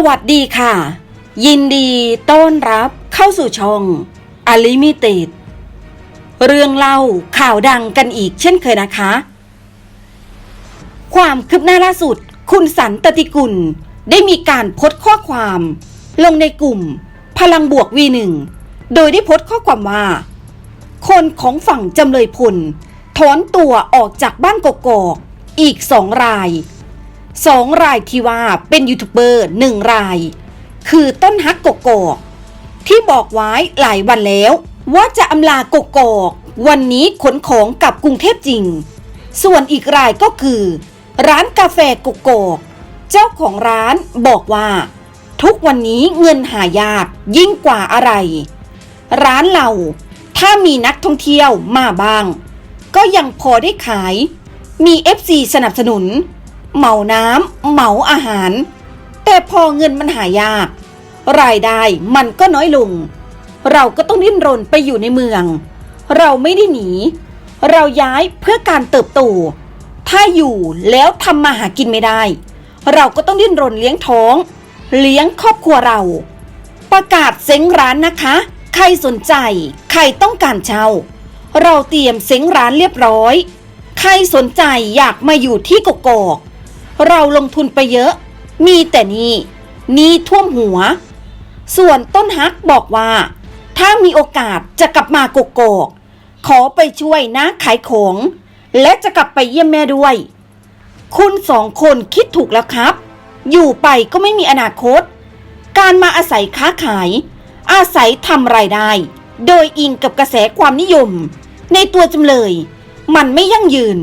สวัสดีค่ะ ยินดีต้อนรับเข้าสู่ช่องอลิมิเต็ดเรื่องเล่าข่าวดังกันอีกเช่นเคยนะคะ ความคืบหน้าล่าสุด คุณสันตติกุล ได้มีการโพสต์ข้อความ ลงในกลุ่ม พลังบวกวีหนึ่งโดยได้โพสต์ข้อความว่า คนของฝั่งจำเลยพลถอนตัวออกจากบ้านกกอกอีกสองราย สองรายที่ว่าเป็นยูทูบเบอร์หนึ่งราย คือต้นฮักกกอกที่บอกไว้หลายวันแล้ว ว่าจะอำลากกอกวันนี้ขนของกลับกรุงเทพจริง ส่วนอีกรายก็คือ ร้านกาแฟกกอกเจ้าของร้านบอกว่า ทุกวันนี้เงินหายากยิ่งกว่าอะไร ร้านเราถ้ามีนักท่องเที่ยวมาบ้าง ก็ยังพอได้ขาย มี FC สนับสนุน เหมาน้ำเหมาอาหาร แต่พอเงินมันหายาก รายได้มันก็น้อยลง เราก็ต้องดิ้นรนไปอยู่ในเมือง เราไม่ได้หนี เราย้ายเพื่อการเติบโต ถ้าอยู่แล้วทำมาหากินไม่ได้ เราก็ต้องดิ้นรนเลี้ยงท้อง เลี้ยงครอบครัวเรา ประกาศเซ้งร้านนะคะ ใครสนใจ ใครต้องการเช่า เราเตรียมเซ้งร้านเรียบร้อย ใครสนใจอยากมาอยู่ที่กกอก เราลงทุนไปเยอะ มีแต่นี่นี่ท่วมหัว ส่วนต้นฮักบอกว่า ถ้ามีโอกาสจะกลับมากกอก ขอไปช่วยนะขายของ และจะกลับไปเยี่ยมแม่ด้วย คุณสองคนคิดถูกแล้วครับ อยู่ไปก็ไม่มีอนาคต การมาอาศัยค้าขาย อาศัยทำรายได้ โดยอิงกับกระแสความนิยม ในตัวจำเลย มันไม่ยั่งยืน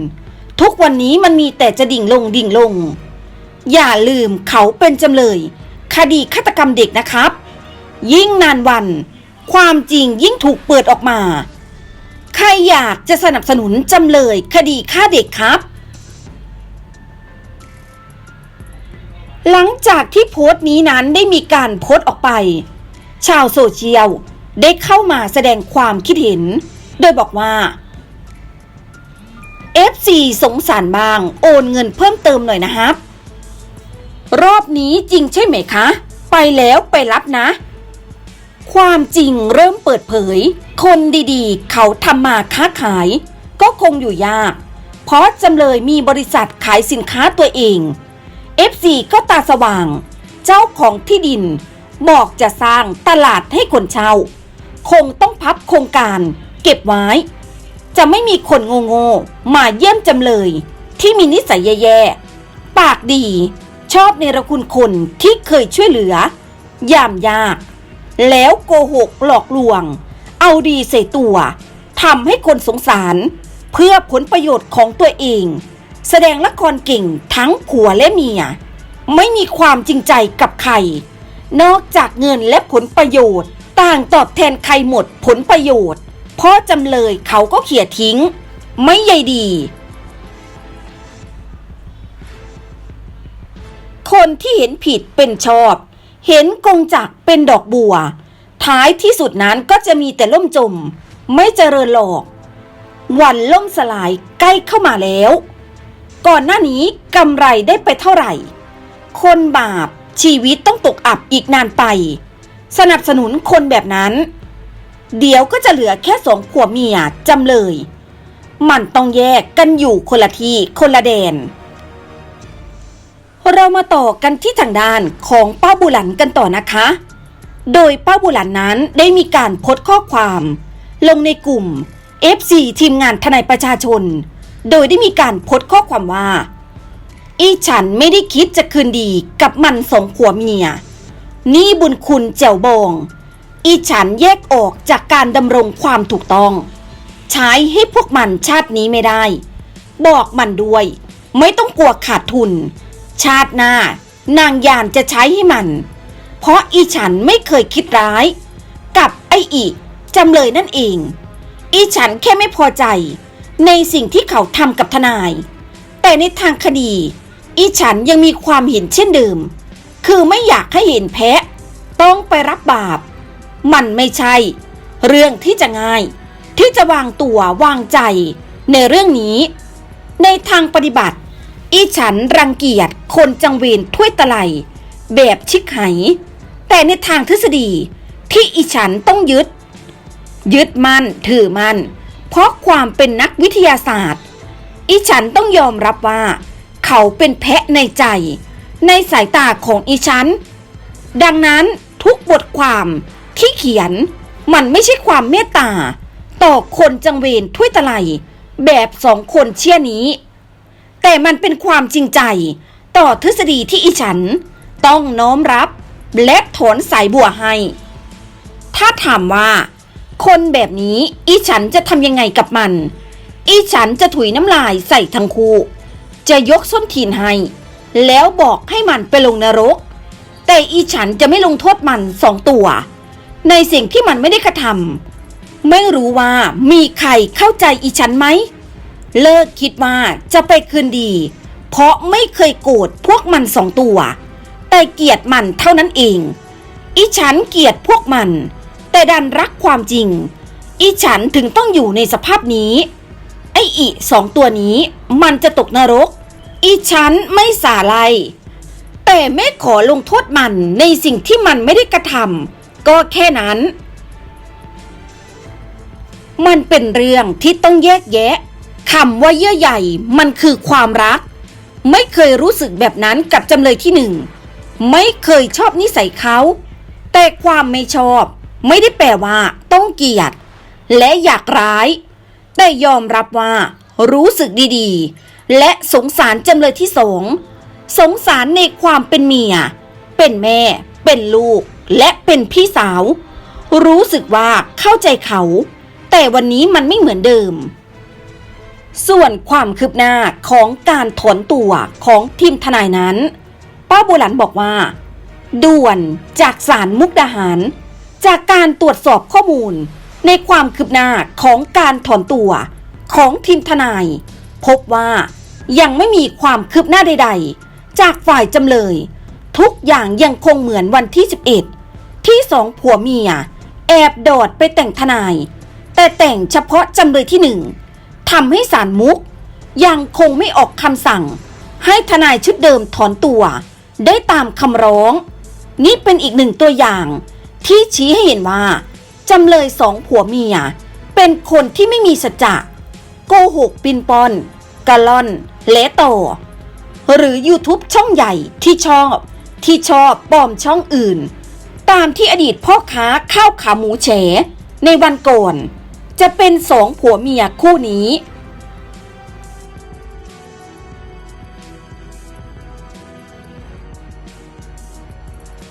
ทุกวันนี้มันมีแต่จะดิ่งลงดิ่งลง อย่าลืมเขาเป็นจำเลย คดีฆาตกรรมเด็กนะครับ ยิ่งนานวัน ความจริงยิ่งถูกเปิดออกมา ใครอยากจะสนับสนุนจำเลย คดีฆ่าเด็กครับ หลังจากที่โพสต์นี้นั้นได้มีการโพสต์ออกไป ชาวโซเชียลได้เข้ามาแสดงความคิดเห็น โดยบอกว่า FC สงสารบาง โอนเงินเพิ่มเติมหน่อยนะครับ รอบนี้จริงใช่ไหมคะ ไปแล้วไปรับนะ ความจริงเริ่มเปิดเผย คนดีๆ เขาทำมาค้าขาย ก็คงอยู่ยาก เพราะจำเลยมีบริษัทขายสินค้าตัวเอง FC ก็ตาสว่าง เจ้าของที่ดิน บอกจะสร้างตลาดให้คนเช่า คงต้องพับโครงการ เก็บไว้ จะไม่มีคนโง่ๆมาเยี่ยมจำเลย ที่มีนิสัยแย่ๆ ปากดี ชอบเนรคุณคนที่เคยช่วยเหลือยามยาก แล้วโกหกหลอกลวง เอาดีใส่ตัวทำให้คนสงสาร เพื่อผลประโยชน์ของตัวเอง แสดงละครเก่งทั้งผัวและเมีย ไม่มีความจริงใจกับใคร นอกจากเงินและผลประโยชน์ ต่างตอบแทนใครหมดผลประโยชน์ เพราะจำเลยเขาก็เขี่ยทิ้ง ไม่ใยดี คนที่เห็นผิดเป็นชอบ เห็นกงจักเป็นดอกบัว ท้ายที่สุดนั้นก็จะมีแต่ล่มจม ไม่เจริญหรอกวันล่มสลายใกล้เข้ามาแล้ว ก่อนหน้านี้กำไรได้ไปเท่าไหร่ คนบาปชีวิตต้องตกอับอีกนานไป สนับสนุนคนแบบนั้น เดี๋ยวก็จะเหลือแค่สองผัวเมียจำเลย มันต้องแยกกันอยู่คนละที่คนละแดน เรามาต่อกันที่ทางด้านของป้าบุหลันกันต่อนะคะ โดยป้าบุหลันนั้นได้มีการโพสต์ข้อความ ลงในกลุ่ม FC ทีมงานทนายประชาชน โดยได้มีการโพสต์ข้อความว่า อีฉันไม่ได้คิดจะคืนดีกับมันสองผัวเมีย นี่บุญคุณแจ๋วบอง อีฉันแยกออกจากการดำรงความถูกต้อง ใช้ให้พวกมันชาตินี้ไม่ได้ บอกมันด้วย ไม่ต้องกลัวขาดทุน ชาติหน้านางยานจะใช้ให้มัน เพราะอีฉันไม่เคยคิดร้าย กับไออีกจำเลยนั่นเอง อีฉันแค่ไม่พอใจ ในสิ่งที่เขาทำกับทนาย แต่ในทางคดี อีฉันยังมีความเห็นเช่นเดิม คือไม่อยากให้เห็นแพ้ ต้องไปรับบาป มันไม่ใช่ เรื่องที่จะง่าย ที่จะวางตัววางใจ ในเรื่องนี้ ในทางปฏิบัติ อีฉันรังเกียจคนจังเวนถ้วยตะไลแบบชิกไหแต่ในทางทฤษฎีที่อีฉันต้องยึด ยึดมั่นถือมั่นเพราะความเป็นนักวิทยาศาสตร์ อีฉันต้องยอมรับว่า เขาเป็นแพะในใจ ในสายตาของอีฉัน ดังนั้นทุกบทความ ที่เขียน มันไม่ใช่ความเมตตา ต่อคนจังเวนถ้วยตะไลแบบสองคนเชี่ยนี้ แต่มันเป็นความจริงใจ ต่อทฤษฎีที่อีฉัน ต้องน้อมรับ และถอนสายบัวให้ ถ้าถามว่า คนแบบนี้อีฉันจะทำยังไงกับมัน อีฉันจะถุยน้ำลายใส่ทั้งคู่ จะยกส้นถีนให้ แล้วบอกให้มันไปลงนรก แต่อีฉันจะไม่ลงโทษมันสองตัว ในสิ่งที่มันไม่ได้กระทำไม่รู้ว่ามีใครเข้าใจอีฉันไหม เลิกคิดว่าจะไปคืนดี เพราะไม่เคยโกรธพวกมันสองตัว แต่เกลียดมันเท่านั้นเอง อีฉันเกลียดพวกมัน แต่ดันรักความจริง อีฉันถึงต้องอยู่ในสภาพนี้ ไออีสองตัวนี้มันจะตกนรก อีฉันไม่สาไลแต่ไม่ขอลงโทษมันในสิ่งที่มันไม่ได้กระทำ ก็แค่นั้น มันเป็นเรื่องที่ต้องแยกแยะคำว่าเยื่อใหญ่มันคือความรัก ไม่เคยรู้สึกแบบนั้นกับจำเลยที่หนึ่ง ไม่เคยชอบนิสัยเขา แต่ความไม่ชอบ ไม่ได้แปลว่า ต้องเกลียด และอยากร้าย แต่ยอมรับว่า รู้สึกดีๆ และสงสารจำเลยที่สองสงสารในความเป็นเมีย เป็นแม่ เป็นลูก และเป็นพี่สาว รู้สึกว่าเข้าใจเขา แต่วันนี้มันไม่เหมือนเดิม ส่วนความคืบหน้าของการถอนตัวของทีมทนายนั้นป้าโบหลันบอกว่า ด่วนจากศาลมุกดาหาร จากการตรวจสอบข้อมูลในความคืบหน้าของการถอนตัวของทีมทนาย พบว่ายังไม่มีความคืบหน้าใด ๆ จากฝ่ายจำเลย ทุกอย่างยังคงเหมือนวันที่11 ที่สองผัวเมีย แอบโดดไปแต่งทนาย แต่แต่งเฉพาะจำเลยที่หนึ่งทำให้ศาลมุก ยังคงไม่ออกคำสั่ง ให้ทนายชุดเดิมถอนตัว ได้ตามคำร้อง นี่เป็นอีกหนึ่งตัวอย่าง ที่ชี้ให้เห็นว่าจำเลยสองผัวเมีย เป็นคนที่ไม่มีสัจจะโกหกปินปอนกะลอนเละต่อหรือ YouTube ช่องใหญ่ที่ชอบ ที่ชอบปลอมช่องอื่น ตามที่อดีตพ่อค้าข้าวขาหมูเฉ ในวันก่อน จะเป็นสองผัวเมียคู่นี้